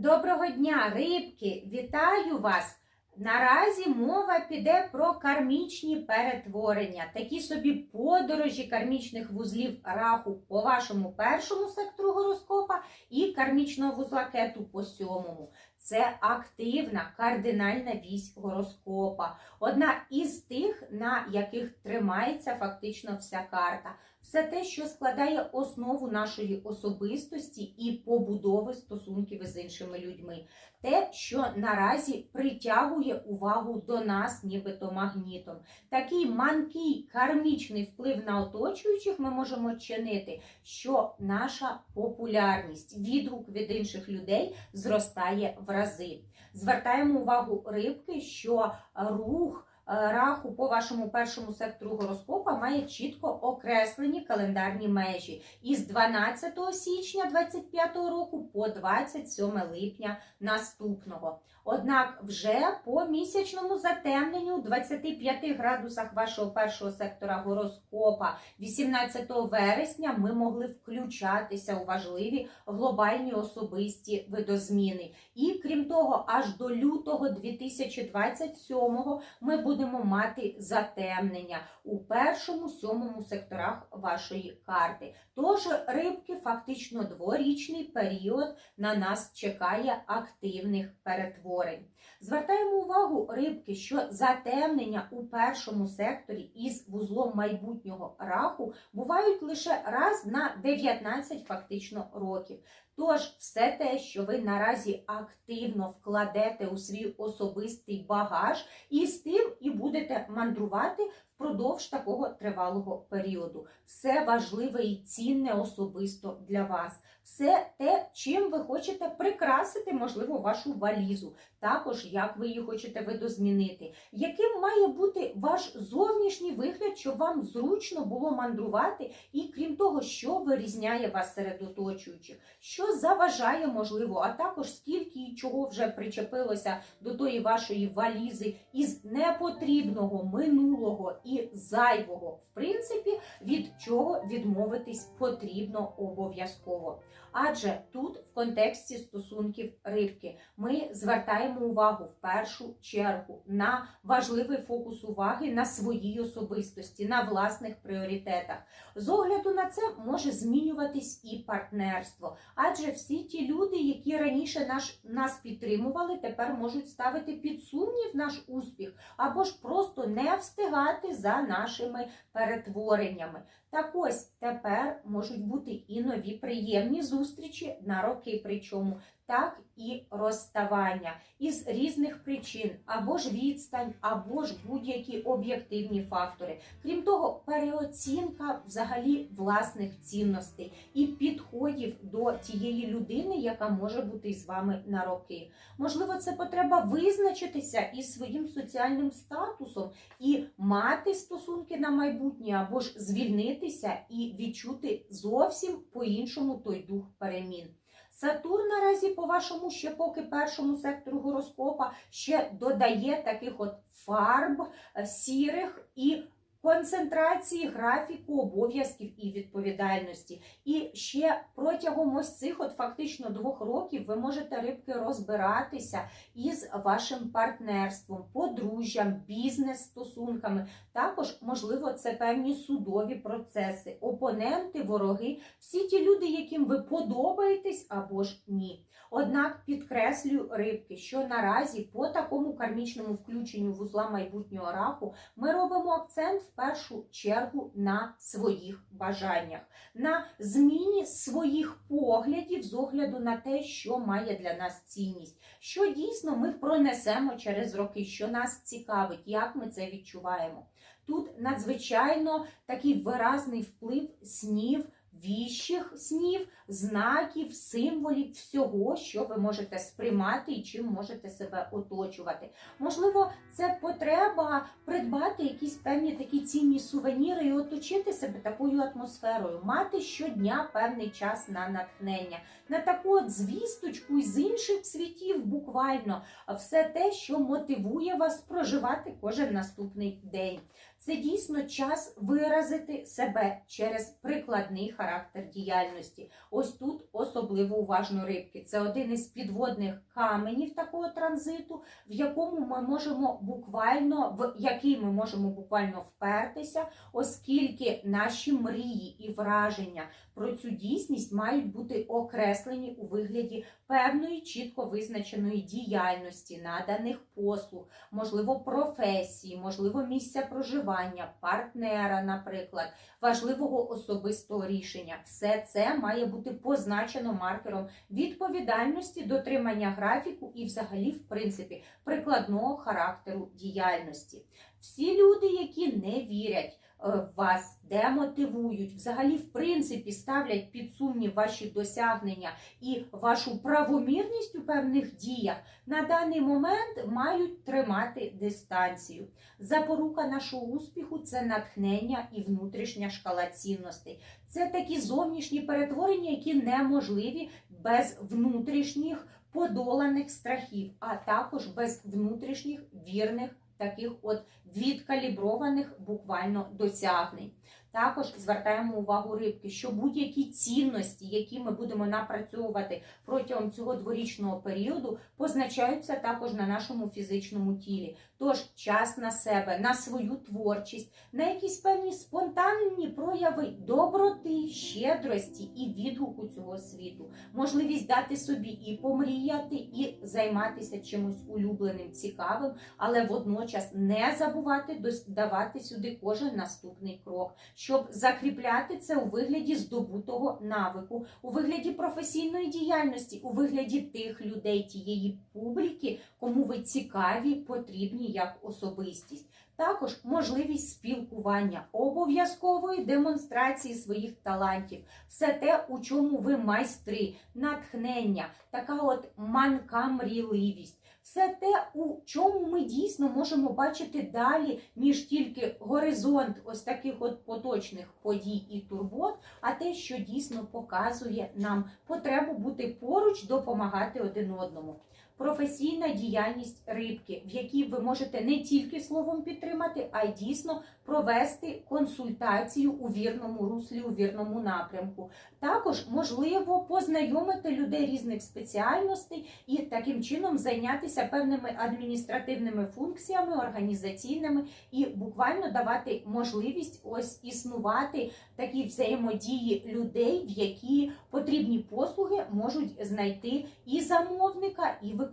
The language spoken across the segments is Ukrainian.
Доброго дня, рибки! Вітаю вас! Наразі мова піде про кармічні перетворення, такі собі подорожі кармічних вузлів раху по вашому першому сектору гороскопа і кармічного вузла кету по сьомому. Це активна кардинальна вісь гороскопа, одна із тих, на яких тримається фактично вся карта. Все те, що складає основу нашої особистості і побудови стосунків із іншими людьми. Те, що наразі притягує увагу до нас, нібито магнітом. Такий манкий кармічний вплив на оточуючих ми можемо чинити, що наша популярність, відгук від інших людей зростає в рази. Звертаємо увагу рибки, що рух. е, Раху по вашому першому сектору гороскопа має чітко окреслені календарні межі із 12 січня 2025 року по 27 липня наступного. Однак вже по місячному затемненню у 25 градусах вашого першого сектора гороскопа 18 вересня ми могли включатися у важливі глобальні особисті видозміни. І крім того, аж до лютого 2027 ми будемо мати затемнення у першому сьомому секторах вашої карти. Тож рибки фактично дворічний період на нас чекає активних перетворень. Звертаємо увагу рибки, що затемнення у першому секторі із вузлом майбутнього раху бувають лише раз на 19 фактично років. Тож, все те, що ви наразі активно вкладете у свій особистий багаж, і з тим і будете мандрувати впродовж такого тривалого періоду. Все важливе і цінне особисто для вас. Все те, чим ви хочете прикрасити, можливо, вашу валізу, також як ви її хочете видозмінити, яким має бути ваш зовнішній вигляд, щоб вам зручно було мандрувати, і крім того, що вирізняє вас серед оточуючих, що заважає, можливо, а також скільки і чого вже причепилося до тої вашої валізи із непотрібного минулого і зайвого, в принципі, від чого відмовитись потрібно обов'язково. Адже тут, в контексті стосунків рибки, ми звертаємо увагу в першу чергу на важливий фокус уваги на своїй особистості, на власних пріоритетах. З огляду на це може змінюватись і партнерство, адже всі ті люди, які раніше наш, нас підтримували, тепер можуть ставити під сумнів наш успіх, або ж просто не встигати за нашими перетвореннями. Так ось тепер можуть бути і нові приємні зустрічі на роки, причому так і розставання із різних причин, або ж відстань, або ж будь-які об'єктивні фактори. Крім того, переоцінка взагалі власних цінностей і підходів до тієї людини, яка може бути із вами на роки. Можливо, це потреба визначитися із своїм соціальним статусом і мати стосунки на майбутнє, або ж звільнитися і відчути зовсім по-іншому той дух перемін. Сатурн наразі по вашому ще поки першому сектору гороскопа ще додає таких от фарб е, сірих і концентрації графіку обов'язків і відповідальності. І ще протягом ось цих от фактично двох років ви можете рибки розбиратися із вашим партнерством, подружжям, бізнес-стосунками. Також, можливо, це певні судові процеси, опоненти, вороги, всі ті люди, яким ви подобаєтесь або ж ні. Однак підкреслюю рибки, що наразі по такому кармічному включенню вузла майбутнього раху ми робимо акцент в першу чергу на своїх бажаннях, на зміні своїх поглядів з огляду на те, що має для нас цінність, що дійсно ми пронесемо через роки, що нас цікавить, як ми це відчуваємо. Тут надзвичайно такий виразний вплив снів. Віщих снів, знаків, символів, всього, що ви можете сприймати і чим можете себе оточувати. Можливо, це потреба придбати якісь певні такі цінні сувеніри і оточити себе такою атмосферою, мати щодня певний час на натхнення, на таку от звісточку з інших світів, буквально все те, що мотивує вас проживати кожен наступний день. Це дійсно час виразити себе через прикладний характер діяльності. Ось тут особливо уважно рибки. Це один із підводних каменів такого транзиту, в якому ми можемо буквально в який ми можемо буквально впертися, оскільки наші мрії і враження про цю дійсність мають бути окреслені у вигляді певної чітко визначеної діяльності, наданих послуг, можливо, професії, можливо, місця проживання, партнера, наприклад, важливого особистого рішення. Все це має бути позначено маркером відповідальності, дотримання графіку і, взагалі, в принципі, прикладного характеру діяльності. Всі люди, які не вірять е, в вас, демотивують, взагалі, в принципі, ставлять під сумнів ваші досягнення і вашу правомірність у певних діях, на даний момент мають тримати дистанцію. Запорука нашого успіху це натхнення і внутрішня шкала цінностей. Це такі зовнішні перетворення, які неможливі без внутрішніх подоланих страхів, а також без внутрішніх вірних таких от відкаліброваних буквально досягнень. Також звертаємо увагу рибки, що будь-які цінності, які ми будемо напрацьовувати протягом цього дворічного періоду, позначаються також на нашому фізичному тілі. Тож час на себе, на свою творчість, на якісь певні спонтанні прояви доброти, щедрості і відгуку цього світу, можливість дати собі і помріяти, і займатися чимось улюбленим, цікавим, але водночас не забувати давати сюди кожен наступний крок, щоб закріпляти це у вигляді здобутого навику, у вигляді професійної діяльності, у вигляді тих людей, тієї публіки, кому ви цікаві, потрібні як особистість. Також можливість спілкування, обов'язкової демонстрації своїх талантів, все те, у чому ви майстри, натхнення, така от манка мрійливість. Все те, у чому ми дійсно можемо бачити далі, ніж тільки горизонт ось таких от поточних подій і турбот, а те, що дійсно показує нам потребу бути поруч, допомагати один одному професійна діяльність рибки, в якій ви можете не тільки словом підтримати, а й дійсно провести консультацію у вірному руслі, у вірному напрямку. Також можливо познайомити людей різних спеціальностей і таким чином зайнятися певними адміністративними функціями, організаційними і буквально давати можливість ось існувати такі взаємодії людей, в які потрібні послуги можуть знайти і замовника, і виконавця.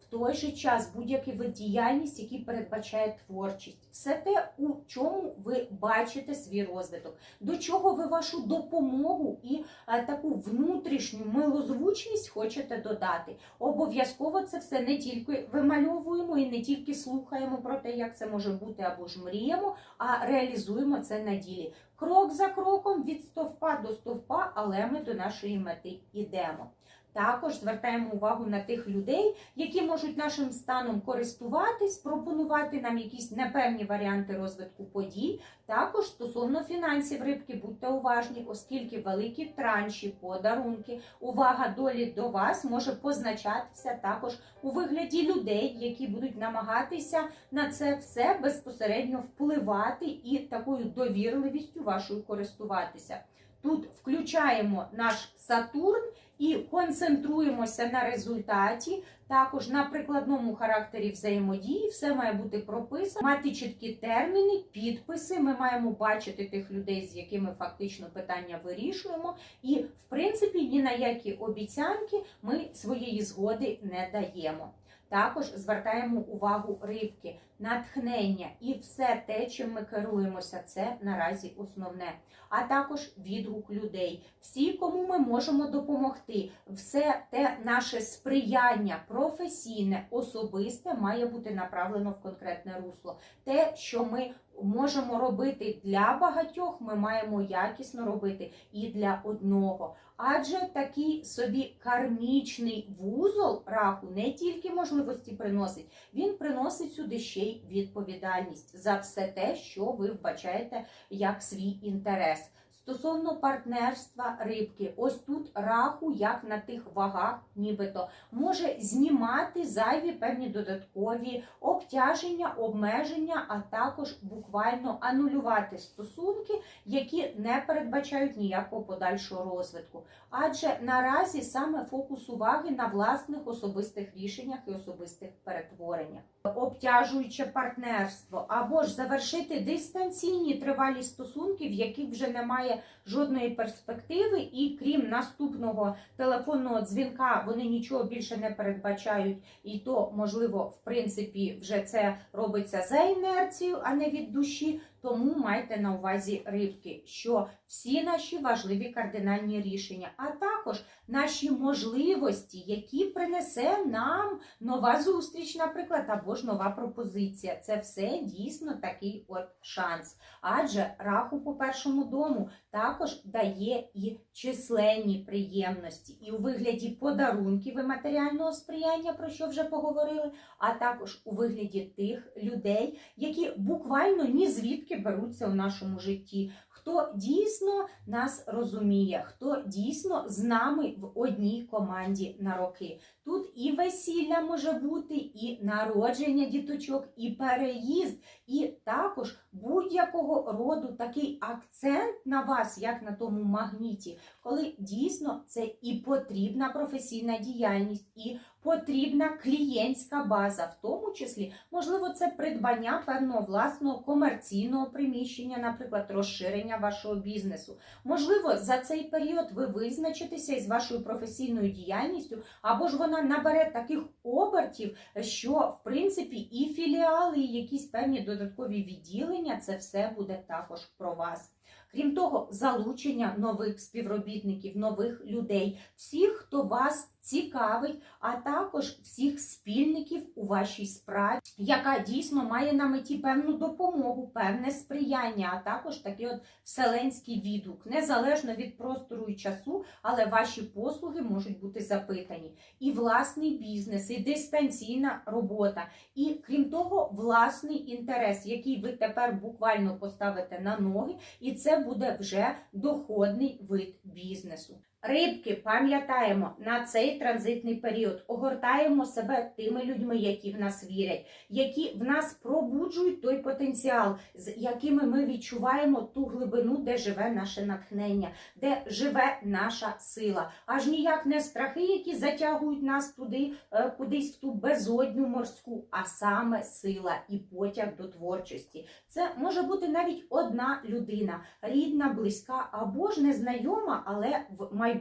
В той же час будь-який вид діяльність, який передбачає творчість, все те, у чому ви бачите свій розвиток, до чого ви вашу допомогу і а, таку внутрішню милозвучність хочете додати. Обов'язково це все не тільки вимальовуємо і не тільки слухаємо про те, як це може бути, або ж мріємо, а реалізуємо це на ділі. Крок за кроком від стовпа до стовпа, але ми до нашої мети йдемо. Також звертаємо увагу на тих людей, які можуть нашим станом користуватись, пропонувати нам якісь непевні варіанти розвитку подій. Також стосовно фінансів рибки, будьте уважні, оскільки великі транші, подарунки, увага долі до вас може позначатися також у вигляді людей, які будуть намагатися на це все безпосередньо впливати і такою довірливістю вашою користуватися. Тут включаємо наш Сатурн і концентруємося на результаті, також на прикладному характері взаємодії, все має бути прописано, мати чіткі терміни, підписи. Ми маємо бачити тих людей, з якими фактично питання вирішуємо. І, в принципі, ні на які обіцянки ми своєї згоди не даємо. Також звертаємо увагу рибки, натхнення і все те, чим ми керуємося, це наразі основне. А також відгук людей, всі, кому ми можемо допомогти, все те наше сприяння професійне, особисте має бути направлено в конкретне русло. Те, що ми можемо робити для багатьох, ми маємо якісно робити і для одного. Адже такий собі кармічний вузол раху не тільки можливості приносить, він приносить сюди ще й відповідальність за все те, що ви вбачаєте як свій інтерес. Стосовно партнерства рибки, ось тут раху, як на тих вагах, нібито може знімати зайві певні додаткові обтяження, обмеження, а також буквально анулювати стосунки, які не передбачають ніякого подальшого розвитку. Адже наразі саме фокус уваги на власних особистих рішеннях і особистих перетвореннях. Обтяжуюче партнерство або ж завершити дистанційні тривалі стосунки, в яких вже немає жодної перспективи, і крім наступного телефонного дзвінка вони нічого більше не передбачають, і то можливо, в принципі, вже це робиться за інерцією, а не від душі. Тому майте на увазі рибки, що всі наші важливі кардинальні рішення, а також наші можливості, які принесе нам нова зустріч, наприклад, або ж нова пропозиція. Це все дійсно такий от шанс. Адже раху по першому дому також дає і численні приємності, і у вигляді подарунків і матеріального сприяння, про що вже поговорили, а також у вигляді тих людей, які буквально ні звідки беруться у нашому житті. Хто дійсно нас розуміє, хто дійсно з нами в одній команді на роки. Тут і весілля може бути, і народження діточок, і переїзд, і також будь-якого роду такий акцент на вас, як на тому магніті, коли дійсно це і потрібна професійна діяльність, і потрібна клієнтська база, в тому числі, можливо, це придбання певного власного комерційного приміщення, наприклад, розширення вашого бізнесу. Можливо, за цей період ви визначитеся із вашою професійною діяльністю, або ж вона набере таких обертів, що в принципі і філіали, і якісь певні додаткові відділення, це все буде також про вас. Крім того, залучення нових співробітників, нових людей, всіх, хто вас цікавить, а також всіх спільників у вашій справі, яка дійсно має на меті певну допомогу, певне сприяння, а також такий от вселенський відгук, незалежно від простору і часу, але ваші послуги можуть бути запитані. І власний бізнес, і дистанційна робота, і крім того, власний інтерес, який ви тепер буквально поставите на ноги, і це буде вже доходний вид бізнесу. Рибки, пам'ятаємо, на цей транзитний період огортаємо себе тими людьми, які в нас вірять, які в нас пробуджують той потенціал, з якими ми відчуваємо ту глибину, де живе наше натхнення, де живе наша сила. Аж ніяк не страхи, які затягують нас туди, е, кудись в ту безодню морську, а саме сила і потяг до творчості. Це може бути навіть одна людина, рідна, близька або ж незнайома, але в майбутньому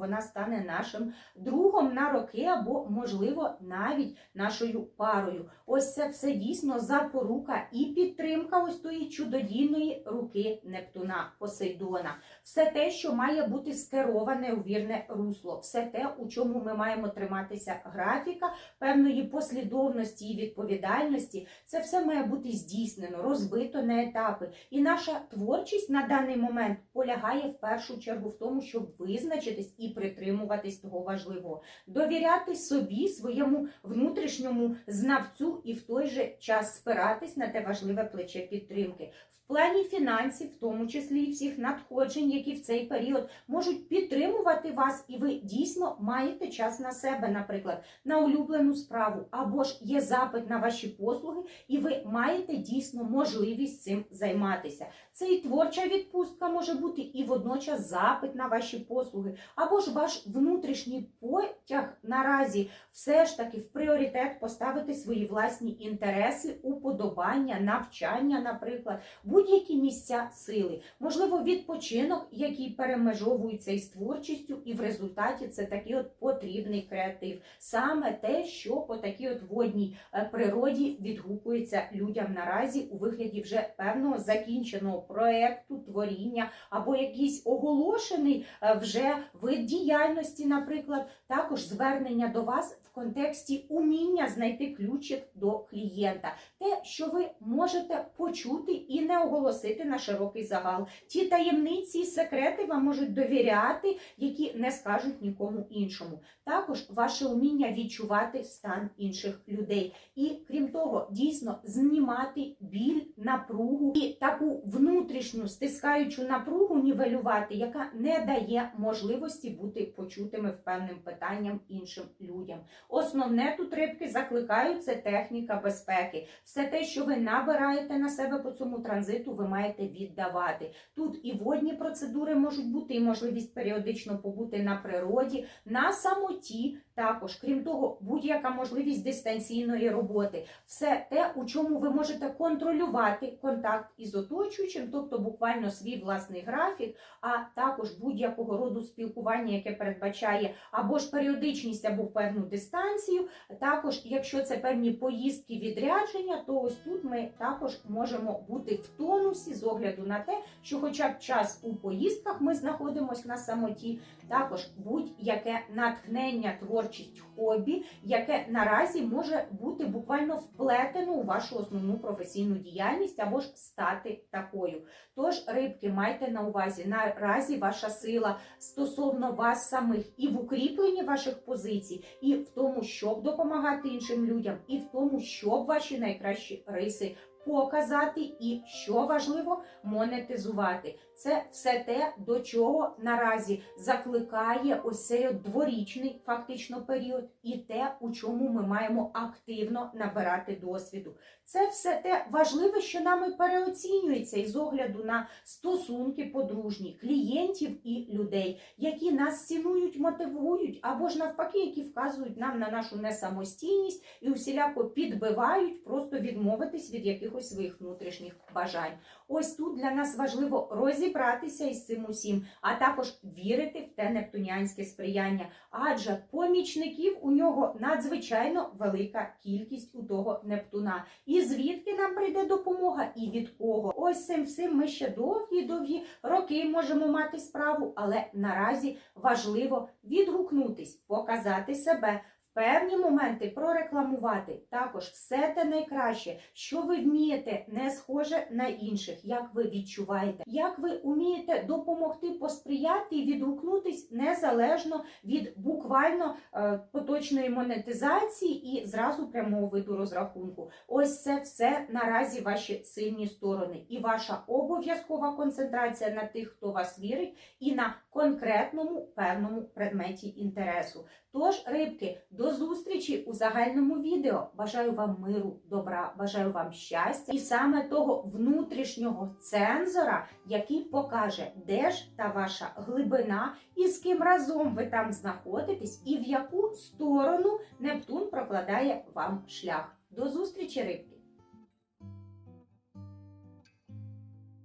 вона стане нашим другом на роки, або, можливо, навіть нашою парою. Ось це все дійсно запорука і підтримка ось тої чудодійної руки Нептуна Посейдона. Все те, що має бути скероване у вірне русло, все те, у чому ми маємо триматися графіка, певної послідовності і відповідальності, це все має бути здійснено, розбито на етапи. І наша творчість на даний момент полягає в першу чергу в тому, щоб визначитись і притримуватись того важливого, довіряти собі, своєму внутрішньому знавцю і в той же час спиратись на те важливе плече підтримки. В плані фінансів, в тому числі і всіх надходжень, які в цей період можуть підтримувати вас, і ви дійсно маєте час на себе, наприклад, на улюблену справу, або ж є запит на ваші послуги, і ви маєте дійсно можливість цим займатися. Це і творча відпустка може бути, і водночас запит на ваші послуги, або ж ваш внутрішній потяг наразі все ж таки в пріоритет поставити свої власні інтереси, уподобання, навчання, наприклад, будь-які місця сили, можливо, відпочинок, який перемежовується із творчістю, і в результаті це такий от потрібний креатив. Саме те, що по такій от водній е, природі відгукується людям наразі у вигляді вже певного закінченого проекту, творіння або якийсь оголошений е, вже вид діяльності, наприклад, також звернення до вас в контексті уміння знайти ключик до клієнта, те, що ви можете почути і не оголосити на широкий загал. Ті таємниці і секрети вам можуть довіряти, які не скажуть нікому іншому. Також ваше уміння відчувати стан інших людей. І крім того, дійсно знімати біль, напругу і таку внутрішню стискаючу напругу нівелювати, яка не дає можливості бути почутими в певним питанням іншим людям. Основне тут рибки закликають це техніка безпеки. Все те, що ви набираєте на себе по цьому транзиту, ви маєте віддавати. Тут і водні процедури можуть бути, і можливість періодично побути на природі, на самоті. Також, крім того, будь-яка можливість дистанційної роботи, все те, у чому ви можете контролювати контакт із оточуючим, тобто буквально свій власний графік, а також будь-якого роду спілкування, яке передбачає або ж періодичність, або певну дистанцію. Також, якщо це певні поїздки відрядження, то ось тут ми також можемо бути в тонусі з огляду на те, що, хоча б час у поїздках ми знаходимося на самоті, також будь-яке натхнення, творчість, хобі, яке наразі може бути буквально вплетено у вашу основну професійну діяльність або ж стати такою. Тож, рибки, майте на увазі, наразі ваша сила стосовно вас самих і в укріпленні ваших позицій, і в тому, щоб допомагати іншим людям, і в тому, щоб ваші найкращі риси показати, і що важливо монетизувати. Це все те, до чого наразі закликає ось цей дворічний фактично період, і те, у чому ми маємо активно набирати досвіду. Це все те важливе, що нами переоцінюється із огляду на стосунки подружні, клієнтів і людей, які нас цінують, мотивують, або ж навпаки, які вказують нам на нашу несамостійність і усіляко підбивають просто відмовитись від якихось своїх внутрішніх бажань. Ось тут для нас важливо розібратися із цим усім, а також вірити в те нептунянське сприяння, адже помічників у нього надзвичайно велика кількість у того Нептуна. І звідки нам прийде допомога, і від кого? Ось цим всім ми ще довгі-довгі роки можемо мати справу, але наразі важливо відгукнутись, показати себе. Певні моменти прорекламувати також все те найкраще, що ви вмієте, не схоже на інших, як ви відчуваєте, як ви вмієте допомогти посприяти і відгукнутись незалежно від буквально е, поточної монетизації і зразу прямого виду розрахунку. Ось це все наразі ваші сильні сторони, і ваша обов'язкова концентрація на тих, хто вас вірить, і на конкретному певному предметі інтересу. Тож, рибки, до зустрічі у загальному відео. Бажаю вам миру, добра, бажаю вам щастя і саме того внутрішнього цензора, який покаже, де ж та ваша глибина, і з ким разом ви там знаходитесь, і в яку сторону Нептун прокладає вам шлях. До зустрічі, рибки!